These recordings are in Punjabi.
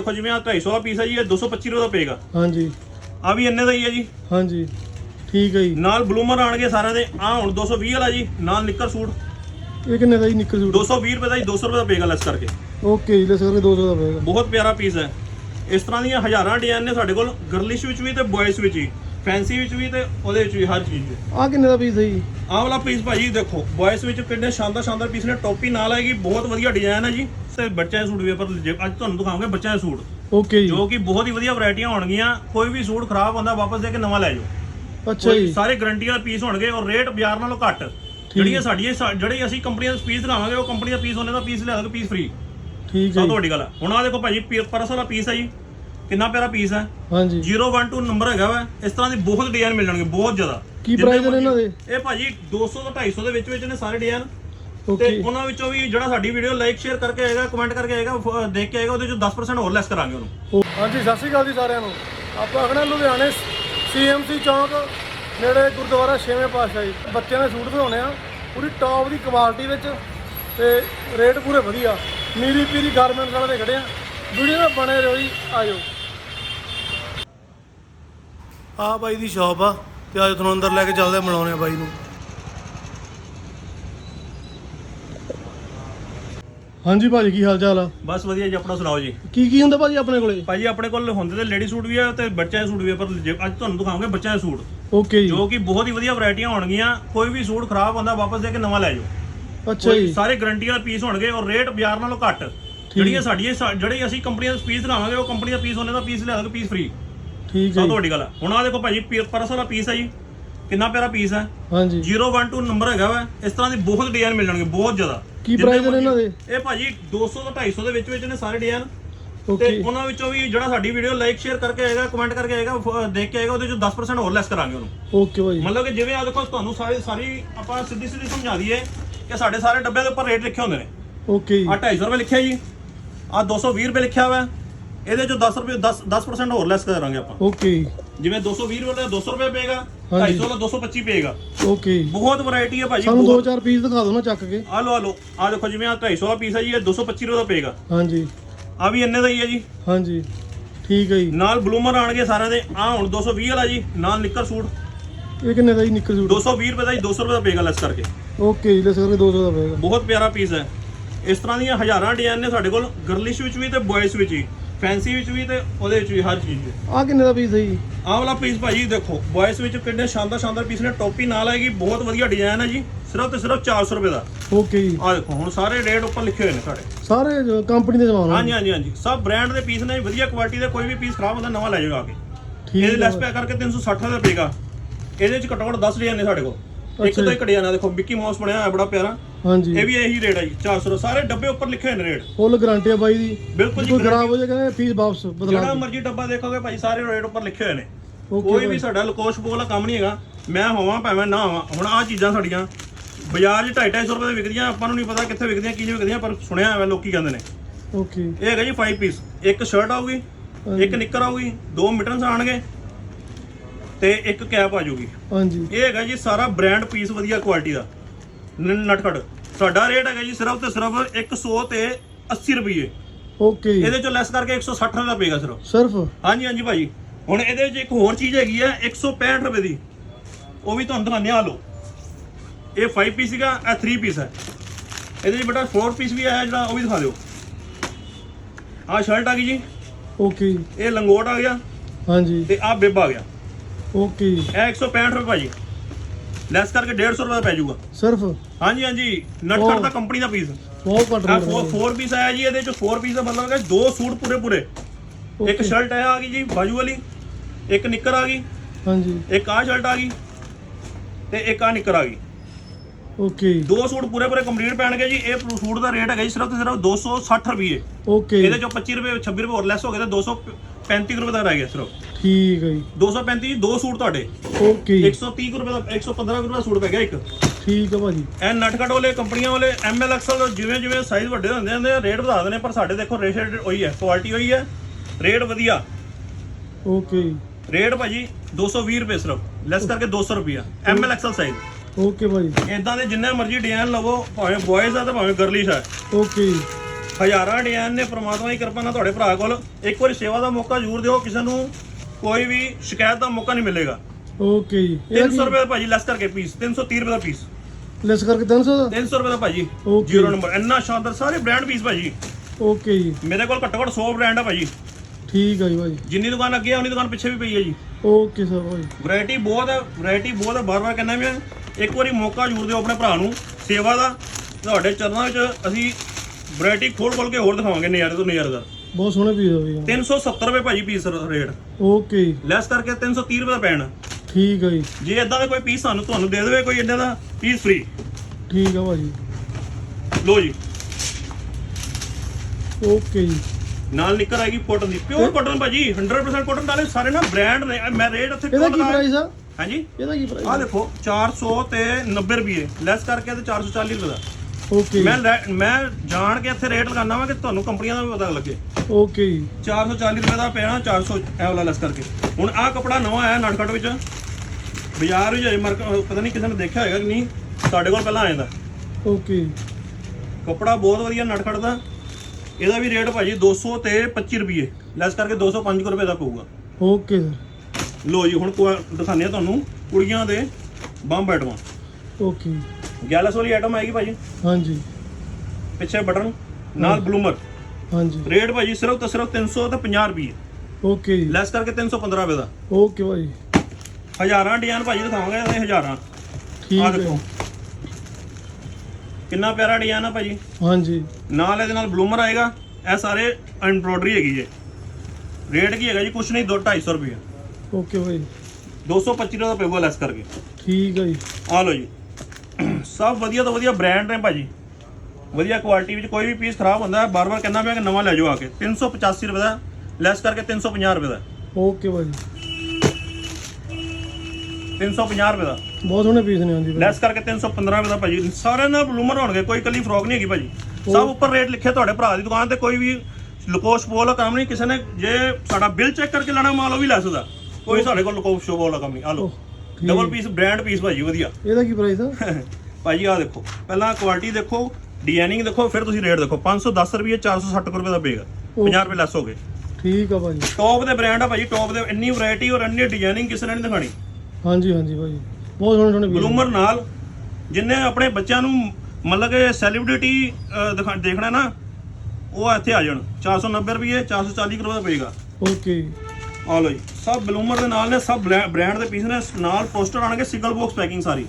ਦੇਖੋ ਜਿਵੇਂ ਆ 250 ਵਾਲਾ ਪੀਸ ਹੈ ਜੀ ਇਹ 225 ਰੁਪਏ ਦਾ ਪਏਗਾ ਹਾਂਜੀ। ਆ ਵੀ ਇੰਨੇ ਦਾ ਹੀ ਹੈ ਜੀ। ਹਾਂਜੀ। ਠੀਕ ਹੈ ਜੀ। ਨਾਲ ਬਲੂਮਰ ਆਣਗੇ ਸਾਰਿਆਂ ਦੇ। ਆ ਹੁਣ 220 ਵਾਲਾ ਜੀ ਨਾਲ ਨਿੱਕਰ ਸੂਟ। ਇਹ ਕਿੰਨੇ ਦਾ ਜੀ ਨਿੱਕਰ ਸੂਟ? 220 ਰੁਪਏ ਦਾ ਜੀ 200 ਰੁਪਏ ਦਾ ਪਏਗਾ ਲੈਸ ਕਰਕੇ। ਓਕੇ ਜੀ ਲੈਸ ਕਰਕੇ 200 ਦਾ ਪਏਗਾ ਬਹੁਤ ਪਿਆਰਾ ਪੀਸ ਹੈ ਇਸ ਤਰ੍ਹਾਂ ਦੀਆਂ ਹਜ਼ਾਰਾਂ ਡਿਜ਼ਾਈਨ ਨੇ ਸਾਡੇ ਕੋਲ ਗਰਲਿਸ਼ ਵਿੱਚ ਵੀ ਤੇ ਬॉयਜ਼ ਵਿੱਚ ਵੀ ਫੈਂਸੀ ਵਿੱਚ ਵੀ ਤੇ ਉਹਦੇ ਵਿੱਚ ਵੀ ਹਰ ਚੀਜ਼ ਦੇ। ਆ ਕਿੰਨੇ ਦਾ ਪੀਸ ਹੈ ਜੀ? ਆਹ ਵਾਲਾ ਪੀਸ ਭਾਜੀ ਦੇਖੋ ਬॉयਜ਼ ਵਿੱਚ ਕਿੰਨੇ ਸ਼ਾਨਦਾਰ ਸ਼ਾਨਦਾਰ ਪੀਸ ਨੇ ਟੋਪੀ ਨਾਲ ਆਏਗੀ ਬਹੁਤ ਵਧੀਆ ਡਿਜ਼ਾਈਨ ਹੈ ਜੀ। ਤੇ ਬੱਚਿਆਂ ਦੇ ਸੂਟ ਵੀ ਆ, ਪਰ ਜੇ ਅੱਜ ਤੁਹਾਨੂੰ ਦਿਖਾਵਾਂਗੇ ਬੱਚਿਆਂ ਦੇ ਸੂਟ। ਓਕੇ ਜੀ। ਜੋ ਕਿ ਬਹੁਤ ਹੀ ਵਧੀਆ ਵੈਰਾਈਟੀਆਂ ਹੋਣਗੀਆਂ ਕੋਈ ਵੀ ਸੂਟ ਖਰਾਬ ਹੁੰਦਾ ਵਾਪਸ ਦੇ ਕੇ ਨਵਾਂ ਲੈ ਜਾਓ। ਅੱਛਾ ਕੋਈ ਜੀ। ਸਾਰੇ ਗਾਰੰਟੀ ਵਾਲੇ ਪੀਸ ਹੋਣਗੇ ਔਰ ਰੇਟ ਬਾਜ਼ਾਰ ਨਾਲੋਂ ਘੱਟ। ਜਿਹੜੀਆਂ ਸਾਡੀਆਂ ਸਾ- ਜਿਹੜੇ ਅਸੀਂ ਕੰਪਨੀਆਂ ਦੇ ਪੀਸ ਦਿਖਾਵਾਂਗੇ ਉਹ ਕੰਪਨੀ ਦਾ ਪੀਸ ਹੋਣੇ ਦਾ ਪੀਸ ਲਿਆ ਦੋਗੇ ਪੀਸ ਫ੍ਰੀ ਠੀਕ ਹੈ ਤੋਂ ਜੀ। ਵੱਡੀ ਗੱਲ ਹੁਣ ਆਹ ਦੇਖੋ ਭਾਜੀ ਪਰਸ ਵਾਲਾ ਪੀਸ ਹੈ ਜੀ। ਕਿੰਨਾ ਪਿਆਰਾ ਪੀਸ ਹੈ ਹਾਂਜੀ। 012 ਨੰਬਰ ਹੈਗਾ ਵਾ। ਇਸ ਤਰ੍ਹਾਂ ਦੇ ਬਹੁਤ ਡਿਜ਼ਾਈਨ ਮਿਲ ਜਾਣਗੇ ਬਹੁਤ ਜ਼ਿਆਦਾ। ਕੀ ਜਿੰਨੇ price ਨੇ ਇਹਨਾਂ ਦੇ? ਇਹ ਭਾਜੀ 200 ਤੋਂ 250 ਦੇ ਵਿੱਚ ਵਿੱਚ ਨੇ ਸਾਰੇ ਡਿਜ਼ਾਈਨ ਤੇ ਉਹਨਾਂ ਵਿੱਚੋਂ ਵੀ ਜਿਹੜਾ ਸਾਡੀ ਵੀਡੀਓ ਲਾਈਕ ਸ਼ੇਅਰ ਕਰਕੇ ਆਏਗਾ ਕਮੈਂਟ ਕਰਕੇ ਆਏਗਾ ਫ- ਦੇਖ ਕੇ ਆਏਗਾ ਉਹਦੇ ਚੋਂ 10% ਹੋਰ ਲੈਸ ਕਰਾਂਗੇ ਉਹਨੂੰ। ਹਾਂਜੀ ਸਤਿ ਸ਼੍ਰੀ ਅਕਾਲ ਜੀ ਸਾਰਿਆਂ ਨੂੰ। ਆਪਾਂ ਖੜੇ ਲੁਧਿਆਣੇ ਸੀਐਮਸੀ ਚੌਂਕ ਨੇੜੇ ਗੁਰਦੁਆਰਾ ਛੇਵੇਂ ਪਾਤਸ਼ਾਹ। ਜੀ ਬੱਚਿਆਂ ਦੇ ਸੂਟ ਦਿਖਾਉਣੇ ਆ। ਪੂਰੀ ਟੌਪ ਦੀ ਕੁਆਲਿਟੀ ਵਿੱਚ ਤੇ ਰੇਟ ਪੂਰੇ ਵਧੀਆ। ਮੀਰੀ ਪੀਰੀ ਗਾਰਮੈਂਟਸ ਵਾਲੇ ਦੇ ਖੜੇ ਆ। ਵੀਡੀਓ ਨਾਲ ਬਣੇ ਰਹੋ ਜੀ ਆਜੋ ਆ ਬਾਈ ਦੀ ਸ਼ਾਪ ਆ ਤੇ ਅੱਜ ਤੁਹਾਨੂੰ ਅੰਦਰ ਲੈ ਕੇ ਚੱਲਦੇ ਮਿਲਾਉਣੇ ਆ ਬਾਈ ਨੂੰ। ਹਾਂਜੀ ਭਾਜੀ ਕੀ ਹਾਲ ਚਾਲ ਆ? ਬਸ ਵਧੀਆ ਜੀ ਆਪਣਾ ਸੁਣਾਓ ਜੀ। ਕੀ ਕੀ ਹੁੰਦਾ ਭਾਜੀ ਆਪਣੇ ਕੋਲੇ? ਭਾਜੀ ਆਪਣੇ ਕੋਲ ਹੁੰਦੇ ਤੇ ਲੇਡੀ ਸੂਟ ਵੀ ਆ ਤੇ ਬੱਚਿਆਂ ਦੇ ਸੂਟ ਵੀ ਆ ਪਰ ਜੇ ਅੱਜ ਤੁਹਾਨੂੰ ਦਿਖਾਵਾਂਗੇ ਬੱਚਿਆਂ ਦੇ ਸੂਟ ਓਕੇ ਜੀ। ਜੋ ਕਿ ਬਹੁਤ ਹੀ ਵਧੀਆ ਵੈਰਾਈਟੀਆਂ ਹੋਣਗੀਆਂ ਕੋਈ ਵੀ ਸੂਟ ਖਰਾਬ ਹੁੰਦਾ ਵਾਪਸ ਦੇ ਕੇ ਨਵਾਂ ਲੈ ਜਾਓ। ਅੱਛਾ ਕੋਈ ਜੀ। ਸਾਰੇ ਗਾਰੰਟੀ ਵਾਲੇ ਪੀਸ ਹੋਣਗੇ ਔਰ ਰੇਟ ਬਾਜ਼ਾਰ ਨਾਲੋਂ ਘੱਟ। ਜਿਹੜੀਆਂ ਸਾਡੀਆਂ ਸਾ- ਜਿਹੜੇ ਅਸੀਂ ਕੰਪਨੀਆਂ ਦੇ ਪੀਸ ਦਿਖਾਵਾਂਗੇ ਉਹ ਕੰਪਨੀ ਦਾ ਪੀਸ ਹੋਣੇ ਦਾ ਪੀਸ ਲਿਆ ਦੋਗੇ ਪੀਸ ਫ੍ਰੀ ਠੀਕ ਸਭ ਹੈ ਤੋਂ ਜੀ। ਵੱਡੀ ਗੱਲ ਹੈ ਹੁਣ ਆਹ ਦੇਖੋ ਭਾਜੀ ਪਰਸ ਵਾਲਾ ਪੀਸ ਹੈ ਜੀ। ਕਿੰਨਾ ਪਿਆਰਾ ਪੀਸ ਹੈ ਹਾਂਜੀ। 012 ਨੰਬਰ ਹੈਗਾ ਵਾ। ਇਸ ਤਰ੍ਹਾਂ ਦੇ ਬਹੁਤ ਡਿਜ਼ਾਈਨ ਮਿਲ ਜਾਣਗੇ ਬਹੁਤ ਜ਼ਿਆਦਾ। ਕੀ ਜਿੰਨੇ price ਨੇ ਇਹਨਾਂ ਦੇ? ਮਰਜ਼ੀ- ਇਹ ਭਾਜੀ 200 ਤੋਂ 250 ਦੇ ਵਿੱਚ ਵਿੱਚ ਨੇ ਸਾਰੇ ਡਿਜ਼ਾਈਨ। ਤੇ ਓਕੇ। ਉਹਨਾਂ ਵਿੱਚੋਂ ਵੀ ਜਿਹੜਾ ਸਾਡੀ ਵੀਡੀਓ ਲਾਈਕ ਸ਼ੇਅਰ ਕਰਕੇ ਆਏਗਾ ਕਮੈਂਟ ਕਰਕੇ ਆਏਗਾ ਫ- ਦੇਖ ਕੇ ਆਏਗਾ ਉਹਦੇ ਚੋਂ 10% ਹੋਰ ਲੈਸ ਕਰਾਂਗੇ ਉਹਨੂੰ। ਓਕੇ ਭਾਜੀ। ਮਤਲਬ ਕਿ ਜਿਵੇਂ ਆ ਦੇਖੋ ਤੁਹਾਨੂੰ ਸਾਰੀ ਸਾਰੀ ਆਪਾਂ ਸਿੱਧੀ ਸਿੱਧੀ ਸਮਝਾ ਦਈਏ ਕਿ ਸਾਡੇ ਸਾਰੇ ਡੱਬਿਆਂ ਦੇ ਉੱਪਰ ਰੇਟ ਲਿਖੇ ਹੁੰਦੇ ਨੇ। ਓਕੇ ਜੀ। ਆ 250 ਰੁਪਏ ਲਿਖਿਆ ਜੀ। ਆ 220 ਰੁਪਏ ਲਿਖਿਆ ਹੋਇਆ ਇਹਦੇ ਚੋਂ 10 ਰੁਪਏ 10 10% ਹੋਰ ਲੈਸ ਕਰਾਂਗੇ ਆਪਾਂ। ਓਕੇ ਜੀ। ਜਿਵੇਂ 220 ਰੁਪਏ ਦਾ 200 ਰੁਪਏ ਪਏਗਾ। ਹਾਂਜੀ। 250 ਦਾ 225 ਪਏਗਾ ਓਕੇ। ਜੀ ਬਹੁਤ ਵੈਰਾਈਟੀ ਹੈ ਭਾਜੀ ਸਾਨੂੰ ਦੋ ਬਹੁਤ। ਚਾਰ ਪੀਸ ਦਿਖਾ ਦਿਓ ਨਾ ਚੱਕ ਕੇ। ਆ ਲੋ ਆ ਲੋ ਆ ਦੇਖੋ ਜਿਵੇਂ ਆ 250 ਵਾਲਾ ਪੀਸ ਹੈ ਜੀ ਇਹ 225 ਰੁਪਏ ਦਾ ਪਏਗਾ ਹਾਂਜੀ। ਆ ਵੀ ਇੰਨੇ ਦਾ ਹੀ ਹੈ ਜੀ। ਹਾਂਜੀ। ਠੀਕ ਹੈ ਜੀ। ਨਾਲ ਬਲੂਮਰ ਆਣਗੇ ਸਾਰਿਆਂ ਦੇ। ਆ ਹੁਣ 220 ਵਾਲਾ ਜੀ ਨਾਲ ਨਿੱਕਰ ਸੂਟ। ਇਹ ਕਿੰਨੇ ਦਾ ਜੀ ਨਿੱਕਰ ਸੂਟ? 220 ਰੁਪਏ ਦਾ ਜੀ 200 ਰੁਪਏ ਦਾ ਪਏਗਾ ਲੈਸ ਕਰਕੇ। ਓਕੇ ਜੀ ਲੈਸ ਕਰਕੇ 200 ਦਾ ਪਏਗਾ ਬਹੁਤ ਪਿਆਰਾ ਪੀਸ ਹੈ ਇਸ ਤਰ੍ਹਾਂ ਦੀਆਂ ਹਜ਼ਾਰਾਂ ਡਿਜ਼ਾਈਨ ਨੇ ਸਾਡੇ ਕੋਲ। ਗਰਲਿਸ਼ ਵਿੱਚ ਵੀ ਤੇ ਬॉयਜ਼ ਵਿੱਚ ਵੀ। ਫੈਂਸੀ ਵਿੱਚ ਵੀ ਤੇ ਉਹਦੇ ਵਿੱਚ ਵੀ ਹਰ ਚੀਜ਼ ਦੇ ਆ ਕਿੰਨੇ ਦਾ ਪੀਸ ਹੈ ਜੀ? ਆਹ ਵਾਲਾ ਪੀਸ ਭਾਜੀ ਦੇਖੋ ਬॉयਜ਼ ਵਿੱਚ ਕਿੰਨੇ ਸ਼ਾਨਦਾਰ ਸ਼ਾਨਦਾਰ ਪੀਸ ਨੇ। ਟੋਪੀ ਨਾਲ ਆਏਗੀ ਬਹੁਤ ਵਧੀਆ ਡਿਜ਼ਾਈਨ ਹੈ ਜੀ। ਸਿਰਫ ਤੇ ਸਿਰਫ 400 ਰੁਪਏ ਦਾ। ਓਕੇ ਜੀ। ਆਹ ਦੇਖੋ ਹੁਣ ਸਾਰੇ ਰੇਟ ਉੱਪਰ ਲਿਖੇ ਹੋਏ ਨੇ ਸਾਡੇ। ਸਾਰੇ ਕੰਪਨੀ ਦੇ ਸਮਾਨ ਹਾਂਜੀ ਹਾਂਜੀ ਹਾਂਜੀ। ਸਭ ਬ੍ਰਾਂਡ ਦੇ ਪੀਸ ਨੇ ਵਧੀਆ ਕੁਆਲਿਟੀ ਦੇ ਕੋਈ ਵੀ ਪੀਸ ਖਰਾਬ ਹੁੰਦਾ ਨਵਾਂ ਲੈ ਜਾਓ ਆ ਕੇ। ਠੀਕ ਇਹਦੇ ਲੈਸ ਪੈ ਕਰਕੇ 360 ਦਾ ਪਏਗਾ। ਇਹਦੇ ਚ ਘੱਟੋ ਘੱਟ 10 ਡਿਜ਼ਾਈਨ ਨੇ ਸਾਡੇ ਕੋਲ। ਇੱਕ ਤੋਂ। ਇੱਕ ਡਿਜ਼ਾਈਨ ਆ ਦੇਖੋ ਮਿੱਕੀ ਮਾਊਸ ਬਣਿਆ ਹੋਇਆ ਬੜਾ ਪਿਆਰਾ। ਹਾਂਜੀ। ਇਹ ਵੀ ਇਹੀ ਰੇਟ ਹੈ ਜੀ 400 ਸਾਰੇ ਡੱਬੇ ਉੱਪਰ ਲਿਖੇ ਨੇ ਰੇਟ। ਫੁੱਲ ਗਾਰੰਟੀ ਆ ਬਾਈ ਦੀ। ਬਿਲਕੁਲ ਜੀ ਕੋਈ ਖਰਾਬ ਹੋ ਜਾਏ ਕਹਿੰਦੇ ਪੀਸ ਵਾਪਸ ਬਦਲਾ ਜਿਹੜਾ। ਮਰਜ਼ੀ ਡੱਬਾ ਦੇਖੋਗੇ ਭਾਈ ਸਾਰੇ ਰੇਟ ਉੱਪਰ ਲਿਖੇ ਹੋਏ ਨੇ। ਕੋਈ ਵੀ। ਸਾਡਾ ਲਕੋਸ਼ ਬੋਲਾ ਕੰਮ ਨਹੀਂ ਹੈਗਾ। ਮੈਂ ਹੋਵਾਂ ਭਾਵੇਂ ਨਾ ਹੋਵਾਂ। ਹੁਣ ਆਹ ਚੀਜ਼ਾਂ ਸਾਡੀਆਂ ਬਾਜ਼ਾਰ 'ਚ 250 ਰੁਪਏ ਦੇ ਵਿਕਦੀਆਂ ਆਪਾਂ ਨੂੰ ਨਹੀਂ ਪਤਾ ਕਿੱਥੇ ਵਿਕਦੀਆਂ ਕੀ ਨਹੀਂ ਵਿਕਦੀਆਂ ਪਰ ਸੁਣਿਆ ਹੋਇਆ ਲੋਕੀ ਕਹਿੰਦੇ ਨੇ। ਓਕੇ ਇਹ ਹੈਗਾ ਜੀ 5 ਪੀਸ ਇੱਕ ਸ਼ਰਟ ਆਊਗੀ। ਇੱਕ ਨਿੱਕਰ ਆਊਗੀ ਦੋ ਮਿਟਨਸ ਆਣਗੇ ਤੇ ਇੱਕ ਕੈਪ ਆ ਜਾਊਗੀ ਹਾਂਜੀ। ਇਹ ਹੈਗਾ ਜੀ ਸਾਰਾ ਬ੍ਰਾਂਡ ਪੀਸ ਵਧੀਆ ਕੁਆਲਿਟੀ ਦਾ। ਨ- ਨਟਖਟ। ਸਾਡਾ ਰੇਟ ਹੈਗਾ ਜੀ ਸਿਰਫ ਤੇ ਸਿਰਫ 100 ਤੇ 80 ਰੁਪਏ ਓਕੇ ਇਹਦੇ ਚੋਂ ਲੈਸ ਕਰਕੇ 160 ਰੁਪਏ ਦਾ ਪਏਗਾ ਸਿਰਫ। ਸਿਰਫ? ਹਾਂਜੀ ਹਾਂਜੀ ਭਾਜੀ। ਹੁਣ ਇਹਦੇ ਵਿੱਚ ਇੱਕ ਹੋਰ ਚੀਜ਼ ਹੈਗੀ ਆ 165 ਰੁਪਏ ਦੀ। ਉਹ ਵੀ ਤੁਹਾਨੂੰ ਦਿਖਾਉਂਦੇ ਆ ਲਓ। ਇਹ 5 ਪੀਸ ਸੀਗਾ ਇਹ 3 ਪੀਸ ਹੈ। ਇਹਦੇ ਵਿੱਚ ਬੇਟਾ 4 ਪੀਸ ਵੀ ਆਇਆ ਜਿਹੜਾ ਉਹ ਵੀ ਦਿਖਾ ਦਿਓ। ਆਹ ਸ਼ਰਟ ਆ ਗਈ ਜੀ। ਓਕੇ ਜੀ ਇਹ ਲੰਗੋਟ ਆ ਗਿਆ। ਹਾਂਜੀ। ਤੇ ਆਹ ਬਿੱਬ ਆ ਗਿਆ। ਓਕੇ ਜੀ। ਇਹ 165 ਰੁਪਏ ਭਾਜੀ। ਲੈਸ ਕਰਕੇ 150 ਰੁਪਏ ਦਾ ਪੈ ਜਾਊਗਾ। ਸਿਰਫ? ਹਾਂਜੀ ਹਾਂਜੀ। ਨਟਖਟ ਦਾ ਕੰਪਨੀ ਦਾ ਪੀਸ ਬਹੁਤ ਘੱਟ ਆ ਰੇਟ 4 ਪੀਸ ਆਇਆ ਜੀ ਇਹਦੇ ਚ 4 ਪੀਸ ਦਾ ਮਤਲਬ ਹੈ ਦੋ ਸੂਟ ਪੂਰੇ ਪੂਰੇ ਇੱਕ. ਸ਼ਰਟ ਆ ਗਈ ਜੀ ਬਾਜੂ ਵਾਲੀ। ਇੱਕ ਨਿੱਕਰ ਆ ਗਈ। ਹਾਂਜੀ। ਇੱਕ ਆਹ ਸ਼ਰਟ ਆ ਗਈ। ਤੇ ਇੱਕ ਆਹ ਨਿੱਕਰ ਆ ਗਈ। ਓਕੇ ਦੋ ਸੂਟ ਪੂਰੇ ਪੂਰੇ ਕੰਪਲੀਟ ਪੈਣਗੇ ਜੀ। ਇਹ ਸੂਟ ਦਾ ਰੇਟ ਹੈਗਾ ਜੀ ਸਿਰਫ ਤੇ ਸਿਰਫ 260 ਰੁਪਏ ਓਕੇ। ਇਹਦੇ ਚੋਂ 25 ਰੁਪਏ 26 ਰੁਪਏ ਹੋਰ ਲੈਸ ਹੋ ਗਏ ਤੇ 235 ਰੁਪਏ ਦਾ ਰਹਿ ਗਿਆ ਸਿਰਫ। ਠੀਕ ਹੈ ਜੀ। 235 ਜੀ ਦੋ ਸੂਟ ਤੁਹਾਡੇ। ਓਕੇ ਜੀ। 130 ਰੁਪਏ ਦਾ 115 ਰੁਪਏ ਦਾ ਸੂਟ ਪੈ ਗਿਆ ਇੱਕ। ਠੀਕ ਹੈ ਭਾਜੀ। ਇਹ ਨਟਕਟ ਵਾਲੇ ਕੰਪਨੀਆਂ ਵਾਲੇ ਐਮਐਲ ਐਕਸਲ ਜਿਵੇਂ ਜਿਵੇਂ ਸਾਈਜ਼ ਵੱਡੇ ਹੁੰਦੇ ਹੁੰਦੇ ਆ ਰੇਟ ਵਧਾ ਦਿੰਦੇ ਪਰ ਸਾਡੇ ਦੇਖੋ ਰੇਟ ਉਹੀ ਹੈ ਕੁਆਲਿਟੀ ਉਹੀ ਹੈ। ਰੇਟ ਵਧੀਆ। ਓਕੇ ਰੇਟ ਭਾਜੀ 220 ਰੁਪਏ ਸਿਰਫ। ਲੈਸ ਕਰਕੇ 200 ਰੁਪਿਆ ਐਮਐਲ ਐਕਸਲ ਸਾਈਜ਼ ਓਕੇ ਭਾਜੀ ਇਦਾਂ ਦੇ ਜਿੰਨੇ ਮਰਜ਼ੀ ਡਿਜ਼ਾਈਨ ਲਵੋ ਭਾਵੇਂ ਬॉयਜ਼ ਆ ਤੇ ਭਾਵੇਂ ਗਰਲਿਸ਼ ਆ। ਓਕੇ ਜੀ ਹਜ਼ਾਰਾਂ ਡਿਜ਼ਾਈਨ ਨੇ ਪ੍ਰਮਾਤਮਾ ਦੀ ਕਿਰਪਾ ਨਾਲ ਤੁਹਾਡੇ ਭਰਾ ਕੋਲ। ਇੱਕ ਵਾਰੀ ਸੇਵਾ ਦਾ ਮੌਕਾ ਜ਼ਰੂਰ ਦਿਓ ਕਿਸੇ ਨੂੰ ਕੋਈ ਵੀ ਸ਼ਿਕਾਇਤ ਦਾ ਮੌਕਾ ਨਹੀਂ ਮਿਲੇਗਾ। ਓਕੇ ਜੀ ਇਹਦਾ 300 ਰੁਪਏ ਦਾ ਭਾਜੀ ਲੈਸ ਕਰਕੇ ਪੀਸ 330 ਰੁਪਏ ਦਾ ਪੀਸ ਲੈਸ ਕਰਕੇ 300 ਦਾ 300 ਰੁਪਏ ਦਾ ਭਾਜੀ. ਜ਼ੀਰੋ ਨੰਬਰ ਇੰਨਾ ਸ਼ਾਨਦਾਰ ਸਾਰੇ ਬ੍ਰਾਂਡ ਪੀਸ ਭਾਜੀ। ਓਕੇ ਜੀ ਮੇਰੇ ਕੋਲ ਘੱਟੋ ਘੱਟ 100 ਬ੍ਰਾਂਡ ਆ ਭਾਜੀ। ਠੀਕ ਹੈ ਜੀ ਭਾਈ। ਜਿੰਨੀ ਦੁਕਾਨ ਅੱਗੇ ਆ ਉਨੀ ਦੁਕਾਨ ਪਿੱਛੇ ਵੀ ਪਈ ਹੈ ਜੀ। ਓਕੇ ਸਰ ਭਾਈ। ਵੈਰਾਈਟੀ ਬਹੁਤ ਹੈ ਵੈਰਾਈਟੀ ਬਹੁਤ ਹੈ ਬਾਰ-ਬਾਰ ਕਹਿੰਦਾ ਮੈਂ ਇੱਕ ਵਾਰੀ ਮੌਕਾ ਜ਼ਰੂਰ ਦਿਓ ਆਪਣੇ ਭਰਾ ਨੂੰ ਸੇਵਾ ਦਾ। ਤੁਹਾਡੇ ਚਰਨਾਂ ਵਿੱਚ ਅਸੀਂ ਵੈਰਾਈਟੀ ਖੋਲ ਖੋਲ ਕੇ ਹੋਰ ਦਿਖਾਵਾਂਗੇ ਨਜ਼ਾਰੇ ਤੋਂ ਨਜ਼ਾਰੇਦਾਰ ਬਹੁਤ ਸੋਹਣੇ ਪੀਸ ਹੋਏ ਜੀ। 370 ਰੁਪਏ ਭਾਜੀ ਪੀਸ ਰੇਟ ਓਕੇ ਲੈਸ ਕਰਕੇ 330 ਰੁਪਏ ਦਾ ਪੈਣ। ਠੀਕ ਹੈ ਜੀ। ਜੇ ਇਦਾਂ ਦਾ ਕੋਈ ਪੀਸ ਸਾਨੂੰ ਤੁਹਾਨੂੰ ਦੇ ਦੇਵੇ ਕੋਈ ਇਦਾਂ ਦਾ ਪੀਸ ਫ੍ਰੀ ਠੀਕ ਹੈ ਭਾਜੀ। ਲੋ ਜੀ। ਓਕੇ ਜੀ। ਨਾਲ ਨਿੱਕਰ ਆਏਗੀ ਕਾਟਨ ਦੀ। ਪਿਓਰ ਕਾਟਨ ਭਾਜੀ 100% ਕਾਟਨ ਵਾਲੇ ਸਾਰੇ ਨਾ ਬ੍ਰਾਂਡ ਨੇ। ਮੈਂ ਰੇਟ ਉੱਥੇ ਇਹਦਾ ਕੀ ਪ੍ਰਾਈਸ ਆ? ਹਾਂਜੀ? ਇਹਦਾ ਕੀ ਪ੍ਰਾਈਸ ਆਹ ਦੇਖੋ 400 ਤੇ 90 ਰੁਪਏ। ਲੈਸ ਕਰਕੇ ਤੇ 440 ਰੁਪਏ ਦਾ। ਓਕੇ ਮੈਂ ਲੈ- ਮੈਂ ਜਾਣ ਕੇ ਇੱਥੇ ਰੇਟ ਲਗਾਉਣਾ ਵਾ ਕਿ ਤੁਹਾਨੂੰ ਕੰਪਨੀਆਂ ਦਾ ਵੀ ਪਤਾ ਲੱਗੇ। ਓਕੇ ਜੀ 440 ਰੁਪਏ ਦਾ ਪੈਣਾ 400 ਇਹ ਵਾਲਾ ਲੈਸ ਕਰਕੇ। ਹੁਣ ਆਹ ਕਪੜਾ ਨਵਾਂ ਆਇਆ ਨਟਕਟ ਵਿੱਚ। ਬਾਜ਼ਾਰ ਵਿੱਚ ਅਜੇ ਮਾਰਕ ਪਤਾ ਨਹੀਂ ਕਿਸੇ ਨੇ ਦੇਖਿਆ ਹੋਏਗਾ ਕਿ ਨਹੀਂ ਸਾਡੇ ਕੋਲ ਪਹਿਲਾਂ ਆ ਜਾਂਦਾ। ਓਕੇ ਕਪੜਾ ਬਹੁਤ ਵਧੀਆ ਨਟਕਟ ਦਾ। ਇਹਦਾ ਵੀ ਰੇਟ ਭਾਜੀ 200 ਤੇ 25 ਰੁਪਏ। ਲੈਸ ਕਰਕੇ 205 ਕੁ ਰੁਪਏ ਦਾ ਪਊਗਾ। ਓਕੇ ਸਰ ਲੋ ਜੀ ਹੁਣ ਦਿਖਾਉਂਦੇ ਆ ਤੁਹਾਨੂੰ ਕੁੜੀਆਂ ਦੇ ਬੰਬ ਆਈਟਮਾਂ ਓਕੇ ਗੈਲਸ ਵਾਲੀ ਆਈਟਮ ਆਏਗੀ ਭਾਜੀ? ਹਾਂਜੀ। ਪਿੱਛੇ ਬਟਨ ਨਾਲ ਬਲੂਮਰ ਹਾਂਜੀ। ਰੇਟ ਭਾਜੀ ਸਿਰਫ ਤੇ ਸਿਰਫ 300 ਤੇ 50 ਰੁਪਏ। ਓਕੇ ਜੀ। ਲੈਸ ਕਰਕੇ 315 ਰੁਪਏ ਦਾ। ਓਕੇ ਭਾਈ। ਹਜ਼ਾਰਾਂ ਡਿਜ਼ਾਈਨ ਭਾਜੀ ਦਿਖਾਵਾਂਗੇ ਇਹਦੇ ਹਜ਼ਾਰਾਂ। ਠੀਕ ਆ ਦੇਖੋ। ਕਿੰਨਾ ਪਿਆਰਾ ਡਿਜ਼ਾਈਨ ਆ ਭਾਜੀ। ਹਾਂਜੀ। ਨਾਲ ਇਹਦੇ ਨਾਲ ਬਲੂਮਰ ਆਏਗਾ। ਇਹ ਸਾਰੇ ਐਮਬ੍ਰੋਇਡਰੀ ਹੈਗੀ ਜੇ। ਰੇਟ ਕੀ ਹੈਗਾ ਜੀ? ਕੁਛ ਨਹੀਂ 2 250 ਰੁਪਏ। ਓਕੇ ਭਾਈ 225 ਰੁਪਏ ਦਾ ਪਊਗਾ ਲੈਸ ਕਰਕੇ। ਠੀਕ ਹੈ ਜੀ। ਆ ਲਓ ਜੀ। ਸਭ ਵਧੀਆ ਤੋਂ ਵਧੀਆ ਬ੍ਰਾਂਡ ਨੇ ਭਾਜੀ। ਵਧੀਆ ਕੁਆਲਿਟੀ ਵਿੱਚ ਕੋਈ ਵੀ ਪੀਸ ਖਰਾਬ ਹੁੰਦਾ ਹੈ ਬਾਰ-ਬਾਰ ਕਹਿੰਦਾ ਮੈਂ ਕਿ ਨਵਾਂ ਲੈ ਜਾਓ ਆ ਕੇ। 385 ਰੁਪਏ ਦਾ ਲੈਸ ਕਰਕੇ 350 ਰੁਪਏ ਦਾ। ਓਕੇ ਭਾਈ 350 ਰੁਪਏ ਦਾ। ਬਹੁਤ ਸੋਹਣੇ ਪੀਸ ਨੇ ਹਾਂਜੀ ਲੈਸ ਕਰਕੇ 315 ਰੁਪਏ ਦਾ ਭਾਜੀ। ਸਾਰਿਆਂ ਨਾਲ ਬਲੂਮਰ ਹੋਣਗੇ ਕੋਈ ਕੱਲੀ ਫਰੋਕ ਨਹੀਂ ਹੈਗੀ ਭਾਜੀ। ਸਭ ਉੱਪਰ ਰੇਟ ਲਿਖਿਆ ਤੁਹਾਡੇ ਭਰਾ ਦੀ ਦੁਕਾਨ ਤੇ ਕੋਈ ਵੀ ਲੁਕੋਸ਼ ਬੋਲ ਕੰਮ ਨਹੀਂ ਕਿਸੇ ਨੇ ਜੇ ਸਾਡਾ ਬਿੱਲ ਚੈੱਕ ਕਰਕੇ ਲੈਣਾ ਮਾਲ ਉਹ ਵੀ ਲੈ ਸਕਦਾ ਕੋਈ ਸਾਡੇ ਕੋਲ ਲੁਕੋਸ਼ ਸ਼ੋ ਬੋਲ ਕੰਮ ਨਹੀਂ। ਆ ਠੀਕ। ਡਬਲ ਪੀਸ ਬ੍ਰਾਂਡ ਪੀਸ ਭਾਜੀ ਵਧੀਆ। ਇਹਦਾ ਕੀ ਪ੍ਰਾਈਸ ਆ? ਭਾਜੀ ਆ ਦੇਖੋ ਪਹਿਲਾਂ ਕੁਆਲਿਟੀ ਦੇਖੋ ਡਿਜ਼ਾਈਨਿੰਗ ਦੇਖੋ ਫਿਰ ਤੁਸੀਂ ਰੇਟ ਦੇਖੋ। 510 ਰੁਪਏ 460 ਰੁਪਏ ਦਾ ਪਏਗਾ 50 ਰੁਪਏ ਲੈਸ ਹੋ ਗਏ। ਠੀਕ ਆ ਭਾਜੀ। ਟੌਪ ਦੇ ਬ੍ਰਾਂਡ ਆ ਭਾਜੀ ਟੌਪ ਦੇ ਇੰਨੀ ਵੈਰਾਈਟੀ ਔਰ ਇੰਨੀ ਡਿਜ਼ਾਈਨਿੰਗ ਕਿਸੇ ਨੇ ਨਹੀਂ ਦਿਖਾਣੀ। ਹਾਂਜੀ ਹਾਂਜੀ ਭਾਜੀ। ਬਹੁਤ ਸੋਹਣੇ ਸੋਹਣੇ ਬਲੂਮਰ ਨਾਲ ਜਿੰਨੇ ਆਪਣੇ ਬੱਚਿਆਂ ਨੂੰ ਮਤਲਬ ਕਿ ਸੈਲੀਬ੍ਰਿਟੀ ਦੇਖਣਾ ਨਾ ਉਹ ਇੱਥੇ ਆ ਜਾਣ। 490 ਰੁਪਏ 440 ਰੁਪਏ ਦਾ ਪਏਗਾ ਓਕੇ। ਆ ਲਓ ਜੀ। ਸਭ ਬਲੂਮਰ ਦੇ ਨਾਲ ਨੇ ਸਭ ਬ੍ਰਾਂਡ ਦੇ ਪੀਸ ਨੇ। ਨਾਲ ਪੋਸਟਰ ਆਣਗੇ ਸਿੰਗਲ ਬਾਕਸ ਪੈਕਿੰਗ ਸਾਰੀ।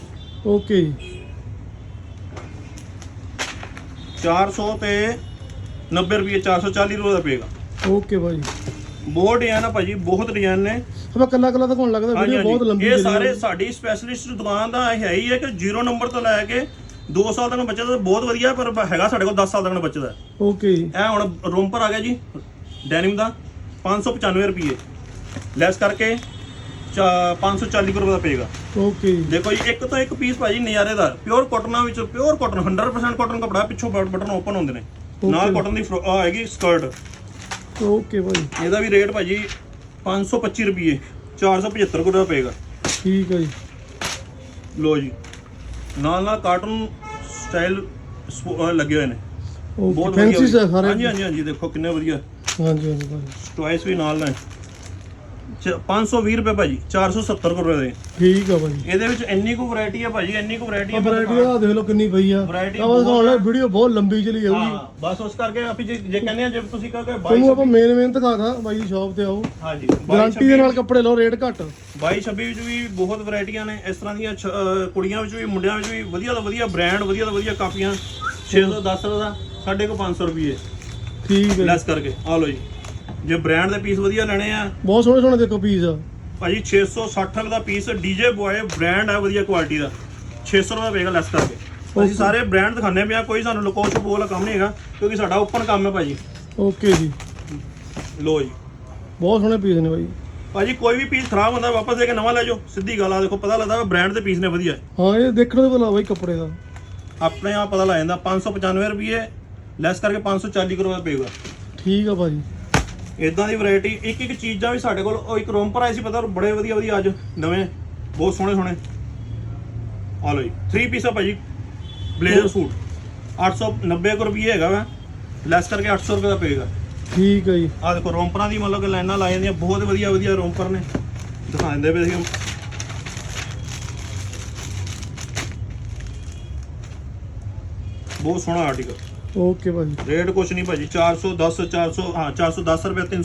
ਓਕੇ ਜੀ। 400 ਤੇ 90 ਰੁਪਏ 440 ਰੁਪਏ ਦਾ ਪਏਗਾ। ਓਕੇ ਭਾਜੀ ਬਹੁਤ ਡਿਜ਼ਾਈਨ ਆ ਭਾਜੀ ਬਹੁਤ ਡਿਜ਼ਾਈਨ ਨੇ। ਆਪਾਂ ਕੱਲਾ ਕੱਲਾ ਦਿਖਾਉਣ ਲੱਗਦਾ ਵੀਡੀਓ ਬਹੁਤ ਲੰਬੀ ਇਹ ਸਾਰੇ ਸਾਡੀ ਸਪੈਸ਼ਲਿਸਟ ਦੁਕਾਨ ਦਾ ਹੈ ਹੀ ਹੈ ਕਿ 0 ਨੰਬਰ ਤੋਂ ਲੈ ਕੇ 2 ਸਾਲ ਤੱਕ ਬੱਚੇ ਦਾ ਬਹੁਤ ਵਧੀਆ ਪਰ ਹੈਗਾ ਸਾਡੇ ਕੋਲ 10 ਸਾਲ ਤੱਕ ਬੱਚੇ ਦਾ। ਓਕੇ ਇਹ ਹੁਣ ਰੂਮ ਪਰ ਆ ਗਿਆ ਜੀ ਡੈਨਿਮ ਦਾ 595 ਰੁਪਏ। ਲੈਸ ਕਰਕੇ ਚਾ- 540 ਰੁਪਏ ਦਾ ਪਏਗਾ। ਓਕੇ ਦੇਖੋ ਜੀ ਇੱਕ ਤੋਂ ਇੱਕ ਪੀਸ ਭਾਜੀ ਨਜ਼ਾਰੇਦਾਰ ਪਿਓਰ ਕਾਟਨਾਂ ਵਿੱਚ ਪਿਓਰ ਕਾਟਨ 100% ਕਾਟਨ ਕਪੜਾ ਪਿੱਛੋਂ ਬਟਨ ਓਪਨ ਹੁੰਦੇ ਨੇ। ਨਾਲ ਕਾਟਨ ਦੀ ਹੈਗੀ ਸਕਰਟ ਓਕੇ ਭਾਜੀ ਇਹਦਾ ਵੀ ਰੇਟ ਭਾਜੀ 525 ਰੁਪਏ 475 ਰੁਪਏ ਦਾ ਪਏਗਾ। ਠੀਕ ਹੈ ਜੀ। ਲੋ ਜੀ। ਨਾਲ ਨਾਲ ਕਾਰਟੂਨ ਸਟਾਈਲ ਲੱਗੇ ਹੋਏ ਨੇ। ਬਹੁਤ ਵਧੀਆ ਹਾਂਜੀ ਹਾਂਜੀ ਹਾਂਜੀ ਦੇਖੋ ਕਿੰਨੇ ਵਧੀਆ। ਹਾਂਜੀ ਹਾਂਜੀ ਭਾਜੀ ਟੁਆਇਸ ਵੀ ਨਾਲ ਨੇ। 520 ਰੁਪਏ ਭਾਜੀ 470 ਰੁਪਏ ਦੇ। ਠੀਕ ਆ ਭਾਜੀ। ਇਹਦੇ ਵਿੱਚ ਇੰਨੀ ਕੁ ਵੈਰਾਈਟੀ ਹੈ ਭਾਜੀ ਇੰਨੀ ਕੁ ਵੈਰਾਈਟੀ ਆ ਵੈਰਾਈਟੀ ਆ ਦੇਖ ਲਓ ਕਿੰਨੀ ਪਈ ਆ। ਆਪਾਂ ਦਿਖਾਉਣ ਲੱਗੇ ਵੀਡੀਓ ਬਹੁਤ ਲੰਬੀ ਚਲੀ ਜਾਊਗੀ। ਹਾਂ ਬਸ ਉਸ ਕਰਕੇ ਆਪੀ ਜੇ ਜੇ ਕਹਿੰਦੇ ਆ ਜੇ ਤੁਸੀਂ ਕਹੋਗੇ ਤੁਹਾਨੂੰ 22 ਆਪਾਂ ਮੇਨ ਮੇਨ ਦਿਖਾਤਾ ਬਾਈ ਦੀ ਸ਼ਾਪ ਤੇ ਆਓ। ਹਾਂਜੀ ਗਾਰੰਟੀ ਦੇ ਨਾਲ ਕੱਪੜੇ ਲਓ ਰੇਟ ਘੱਟ। 22 26 ਵਿੱਚ ਵੀ ਬਹੁਤ ਵੈਰਾਈਟੀਆਂ ਨੇ ਇਸ ਤਰ੍ਹਾਂ ਦੀਆਂ ਕੁੜੀਆਂ ਵਿੱਚ ਵੀ ਮੁੰਡਿਆਂ ਵਿੱਚ ਵੀ ਵਧੀਆ ਤੋਂ ਵਧੀਆ ਬ੍ਰਾਂਡ ਵਧੀਆ ਤੋਂ ਵਧੀਆ ਕਾਪੀਆਂ 610 ਦਾ ਸਾਡੇ ਕੋਲ 500 ਰੁਪਏ ਠੀਕ ਹੈ ਲੈਸ ਕਰਕੇ ਆ ਲਓ ਜੀ। ਜੇ ਬ੍ਰਾਂਡ ਦੇ ਪੀਸ ਵਧੀਆ ਲੈਣੇ ਆ। ਬਹੁਤ ਸੋਹਣੇ ਸੋਹਣੇ ਦੇਖੋ ਪੀਸ ਆ। ਭਾਜੀ 660 ਰੁਪਏ ਦਾ ਪੀਸ ਡੀਜੇ ਬॉय ਬ੍ਰਾਂਡ ਹੈ ਵਧੀਆ ਕੁਆਲਿਟੀ ਦਾ। 600 ਰੁਪਏ ਦਾ ਪਏਗਾ ਲੈਸ ਕਰਕੇ। ਅਸੀਂ ਸਾਰੇ ਬ੍ਰਾਂਡ ਦਿਖਾਉਂਦੇ ਪਿਆ ਕੋਈ ਸਾਨੂੰ ਲੁਕੋਸ਼ ਬੋਲ ਕੰਮ ਨਹੀਂ ਹੈਗਾ ਕਿਉਂਕਿ ਸਾਡਾ ਓਪਨ ਕੰਮ ਹੈ ਭਾਜੀ ਓਕੇ ਜੀ। ਲੋ ਜੀ। ਬਹੁਤ ਸੋਹਣੇ ਪੀਸ ਨੇ ਬਾਈ। ਭਾਜੀ ਕੋਈ ਵੀ ਪੀਸ ਖਰਾਬ ਹੁੰਦਾ ਵਾਪਸ ਦੇ ਕੇ ਨਵਾਂ ਲੈ ਜਾਓ ਸਿੱਧੀ ਗੱਲ ਆ ਦੇਖੋ ਪਤਾ ਲੱਗਦਾ ਬ੍ਰਾਂਡ ਦੇ ਪੀਸ ਨੇ ਵਧੀਆ। ਹਾਂ ਇਹ ਦੇਖਣ ਤੋਂ ਪਤਾ ਬਾਈ ਕੱਪੜੇ ਦਾ। ਆਪਣੇ ਆਪ ਪਤਾ ਲੱਗ ਜਾਂਦਾ 595 ਰੁਪਏ ਲੈਸ ਕਰਕੇ 540 ਰੁਪਏ ਪਏਗਾ। ਠੀਕ ਆ ਭਾਜੀ। ਇਦਾਂ ਦੀ ਵੈਰਾਈਟੀ ਇੱਕ ਇੱਕ ਚੀਜ਼ਾਂ ਵੀ ਸਾਡੇ ਕੋਲ ਉਹ ਇੱਕ ਰੋਮ ਪਰ ਆਏ ਸੀ ਪਤਾ ਬੜੇ ਵਧੀਆ ਵਧੀਆ ਅੱਜ ਨਵੇਂ ਬਹੁਤ ਸੋਹਣੇ ਸੋਹਣੇ। ਆ ਲਓ ਜੀ 3 ਪੀਸ ਆ ਭਾਜੀ ਬਲੇਜ਼ਰ ਸੂਟ। 890 ਕੁ ਰੁਪਏ ਹੈਗਾ ਵਾ ਲੈਸ ਕਰਕੇ 800 ਰੁਪਏ ਦਾ ਪਏਗਾ। ਠੀਕ ਹੈ ਜੀ। ਆ ਦੇਖੋ ਰੋਂਪਰਾਂ ਦੀ ਮਤਲਬ ਕਿ ਲਾਈਨਾਂ ਲਾਈ ਜਾਂਦੀਆਂ ਬਹੁਤ ਵਧੀਆ ਵਧੀਆ ਰੋਂਪਰ ਨੇ। ਦਿਖਾ ਦਿੰਦੇ ਪਏ ਸੀ ਬਹੁਤ ਸੋਹਣਾ ਆਰਟੀਕਲ ਓਕੇ ਭਾਜੀ। ਰੇਟ ਕੁਛ ਨਹੀਂ ਭਾਜੀ 410 400 ਹਾਂ 410 ਰੁਪਏ 300